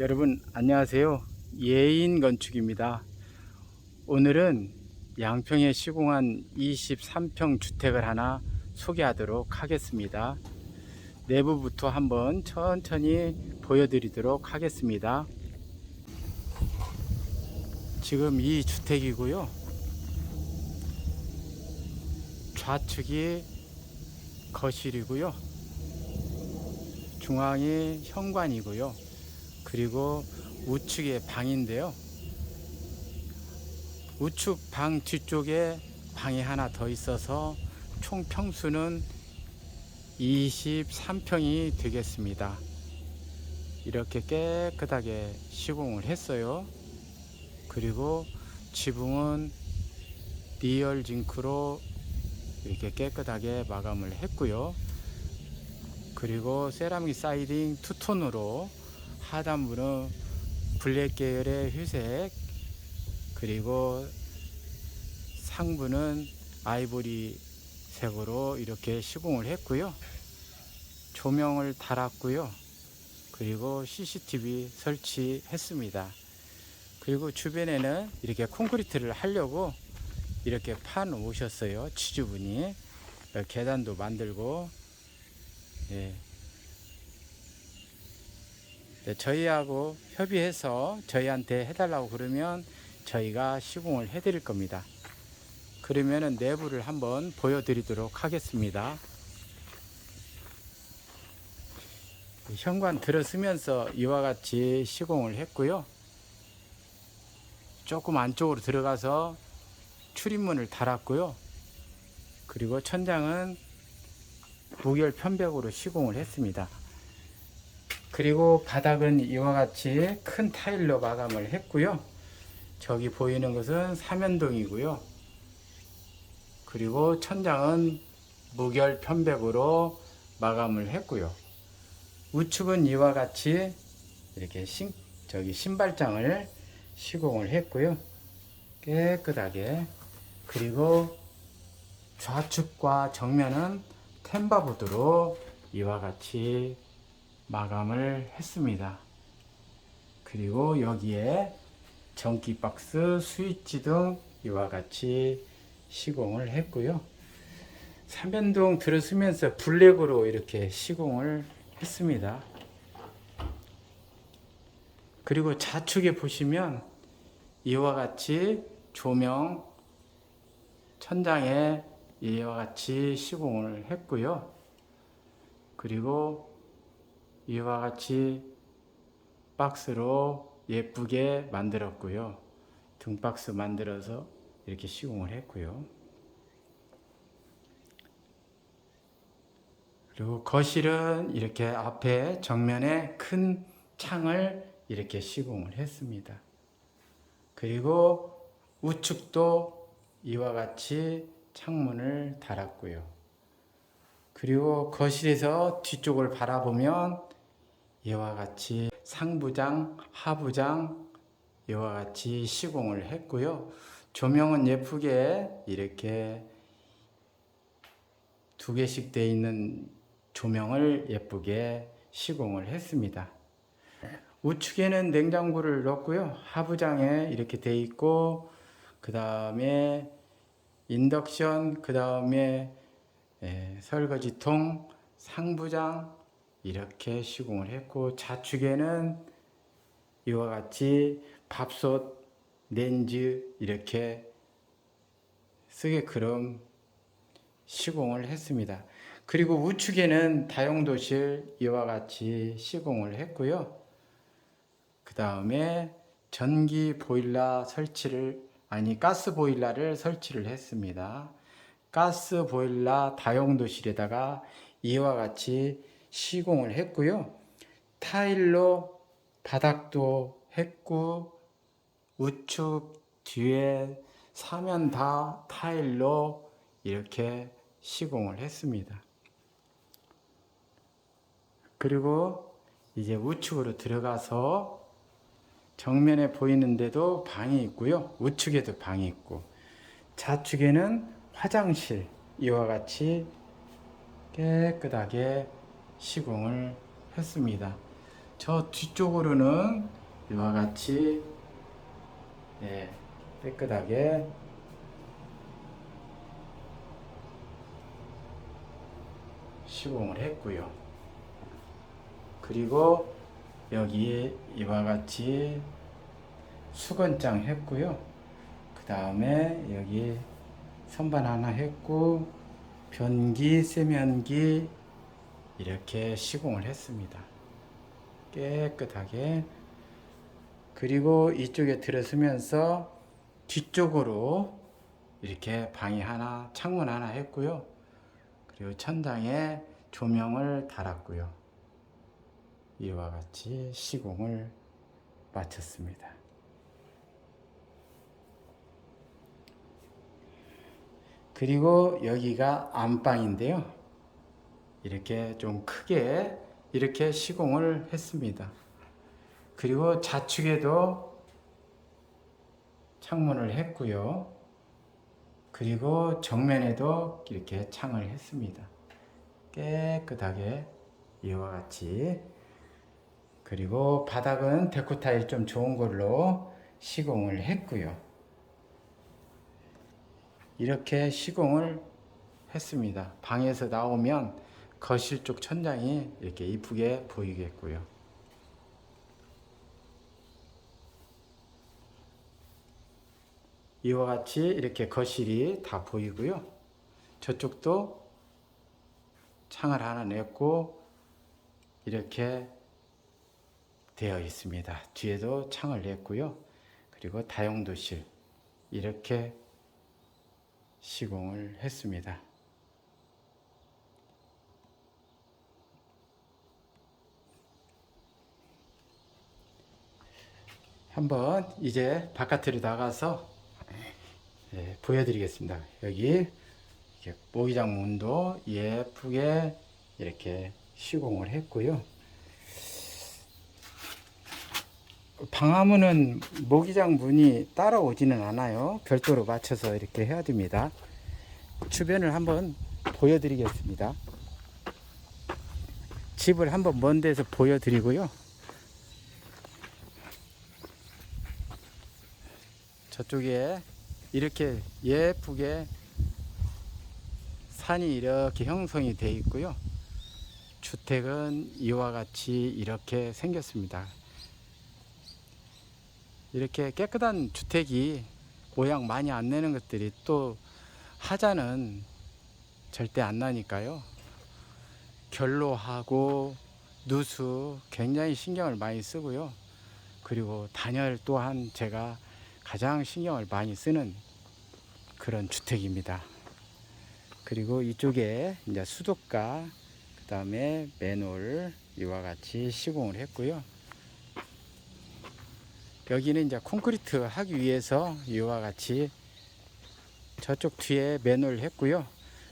여러분 안녕하세요. 예인 건축입니다. 오늘은 양평에 시공한 23평 주택을 하나 소개하도록 하겠습니다. 내부부터 한번 천천히 보여드리도록 하겠습니다. 지금 이 주택이고요. 좌측이 거실이고요. 중앙이 현관이고요. 그리고 우측에 방인데요. 우측 방 뒤쪽에 방이 하나 더 있어서 총 평수는 23평이 되겠습니다. 이렇게 깨끗하게 시공을 했어요. 그리고 지붕은 리얼 징크로 이렇게 깨끗하게 마감을 했고요. 그리고 세라믹 사이딩 투톤으로 하단부는 블랙 계열의 회색 그리고 상부는 아이보리 색으로 이렇게 시공을 했고요. 조명을 달았고요. 그리고 CCTV 설치했습니다. 그리고 주변에는 이렇게 콘크리트를 하려고 이렇게 판 오셨어요. 취주분이 계단도 만들고 예. 네, 저희하고 협의해서 저희한테 해달라고 그러면 저희가 시공을 해드릴 겁니다. 그러면은 내부를 한번 보여드리도록 하겠습니다. 현관 들어서면서 이와 같이 시공을 했고요. 조금 안쪽으로 들어가서 출입문을 달았고요. 그리고 천장은 무결 편백으로 시공을 했습니다. 그리고 바닥은 이와 같이 큰 타일로 마감을 했고요. 저기 보이는 것은 삼연동이고요. 그리고 천장은 무결 편백으로 마감을 했고요. 우측은 이와 같이 이렇게 신, 저기 신발장을 시공을 했고요. 깨끗하게 그리고 좌측과 정면은 템바보드로 이와 같이 마감을 했습니다. 그리고 여기에 전기 박스, 스위치 등 이와 같이 시공을 했고요. 삼연동 들어서면서 블랙으로 이렇게 시공을 했습니다. 그리고 좌측에 보시면 이와 같이 조명 천장에 이와 같이 시공을 했고요. 그리고 이와 같이 박스로 예쁘게 만들었고요. 등박스 만들어서 이렇게 시공을 했고요. 그리고 거실은 이렇게 앞에 정면에 큰 창을 이렇게 시공을 했습니다. 그리고 우측도 이와 같이 창문을 달았고요. 그리고 거실에서 뒤쪽을 바라보면 이와 같이 상부장, 하부장 이와 같이 시공을 했고요. 조명은 예쁘게 이렇게 두 개씩 돼 있는 조명을 예쁘게 시공을 했습니다. 우측에는 냉장고를 넣었고요. 하부장에 이렇게 돼 있고 그 다음에 인덕션, 그 다음에 설거지통, 상부장 이렇게 시공을 했고 좌측에는 이와 같이 밥솥, 렌즈 이렇게 쓰게끔 시공을 했습니다. 그리고 우측에는 다용도실 이와 같이 시공을 했고요. 그 다음에 전기 보일러 설치를 아니 가스 보일러를 설치를 했습니다. 가스 보일러 다용도실에다가 이와 같이 시공을 했고요. 타일로 바닥도 했고 우측 뒤에 사면 다 타일로 이렇게 시공을 했습니다. 그리고 이제 우측으로 들어가서 정면에 보이는데도 방이 있고요. 우측에도 방이 있고 좌측에는 화장실 이와 같이 깨끗하게 시공을 했습니다. 저 뒤쪽으로는 이와 같이 예, 깨끗하게 시공을 했고요. 그리고 여기 이와 같이 수건장 했고요. 그 다음에 여기 선반 하나 했고 변기, 세면기 이렇게 시공을 했습니다. 깨끗하게 그리고 이쪽에 들어서면서 뒤쪽으로 이렇게 방이 하나, 창문 하나 했고요. 그리고 천장에 조명을 달았고요. 이와 같이 시공을 마쳤습니다. 그리고 여기가 안방인데요. 이렇게 좀 크게 이렇게 시공을 했습니다. 그리고 좌측에도 창문을 했고요. 그리고 정면에도 이렇게 창을 했습니다. 깨끗하게 이와 같이 그리고 바닥은 데코 타일 좀 좋은 걸로 시공을 했고요. 이렇게 시공을 했습니다. 방에서 나오면 거실 쪽 천장이 이렇게 이쁘게 보이겠고요. 이와 같이 이렇게 거실이 다 보이고요. 저쪽도 창을 하나 냈고 이렇게 되어 있습니다. 뒤에도 창을 냈고요. 그리고 다용도실 이렇게 시공을 했습니다. 한번 이제 바깥으로 나가서 예, 보여드리겠습니다. 여기 모기장 문도 예쁘게 이렇게 시공을 했고요. 방화문은 모기장 문이 따라오지는 않아요. 별도로 맞춰서 이렇게 해야 됩니다. 주변을 한번 보여드리겠습니다. 집을 한번 먼 데서 보여드리고요. 저쪽에 이렇게 예쁘게 산이 이렇게 형성이 되어 있고요. 주택은 이와 같이 이렇게 생겼습니다. 이렇게 깨끗한 주택이 모양 많이 안 내는 것들이 또 하자는 절대 안 나니까요. 결로하고 누수 굉장히 신경을 많이 쓰고요. 그리고 단열 또한 제가 가장 신경을 많이 쓰는 그런 주택입니다. 그리고 이쪽에 이제 수도가 그 다음에 맨홀 이와 같이 시공을 했고요. 여기는 이제 콘크리트 하기 위해서 이와 같이 저쪽 뒤에 맨홀 했고요.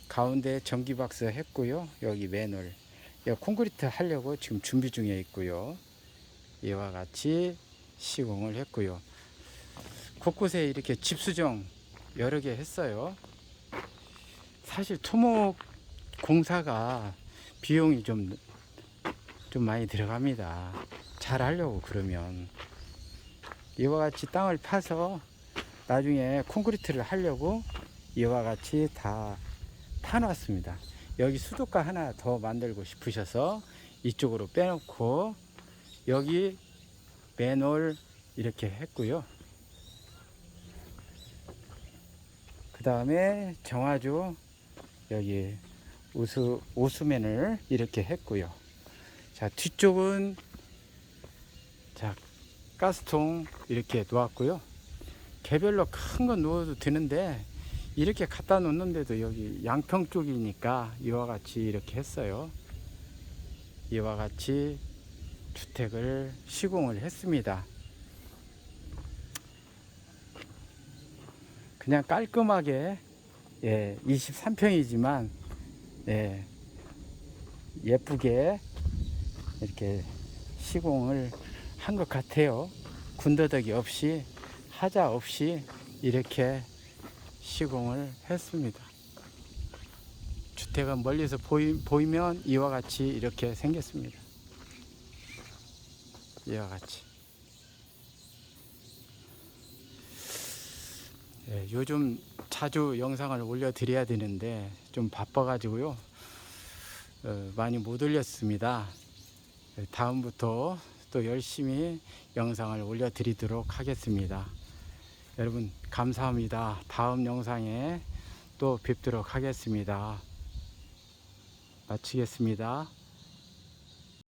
가운데 전기박스 했고요. 여기 맨홀. 여기 콘크리트 하려고 지금 준비 중에 있고요. 이와 같이 시공을 했고요. 곳곳에 이렇게 집 수정 여러 개 했어요. 사실 토목 공사가 비용이 좀, 좀 많이 들어갑니다. 잘 하려고 그러면. 이와 같이 땅을 파서 나중에 콘크리트를 하려고 이와 같이 다 파놨습니다. 여기 수도가 하나 더 만들고 싶으셔서 이쪽으로 빼놓고 여기 맨홀 이렇게 했고요. 그 다음에 정화조 여기 우수, 오수면을 이렇게 했고요. 자, 뒤쪽은 자, 가스통 이렇게 놓았고요. 개별로 큰 건 놓아도 되는데 이렇게 갖다 놓는데도 여기 양평 쪽이니까 이와 같이 이렇게 했어요. 이와 같이 주택을 시공을 했습니다. 그냥 깔끔하게 예, 23평이지만 예, 예쁘게 이렇게 시공을 한 것 같아요. 군더더기 없이 하자 없이 이렇게 시공을 했습니다. 주택은 멀리서 보이, 보이면 이와 같이 이렇게 생겼습니다. 이와 같이. 예, 요즘 자주 영상을 올려드려야 되는데 좀 바빠가지고요. 어, 많이 못 올렸습니다. 예, 다음부터 또 열심히 영상을 올려드리도록 하겠습니다. 여러분 감사합니다. 다음 영상에 또 뵙도록 하겠습니다. 마치겠습니다.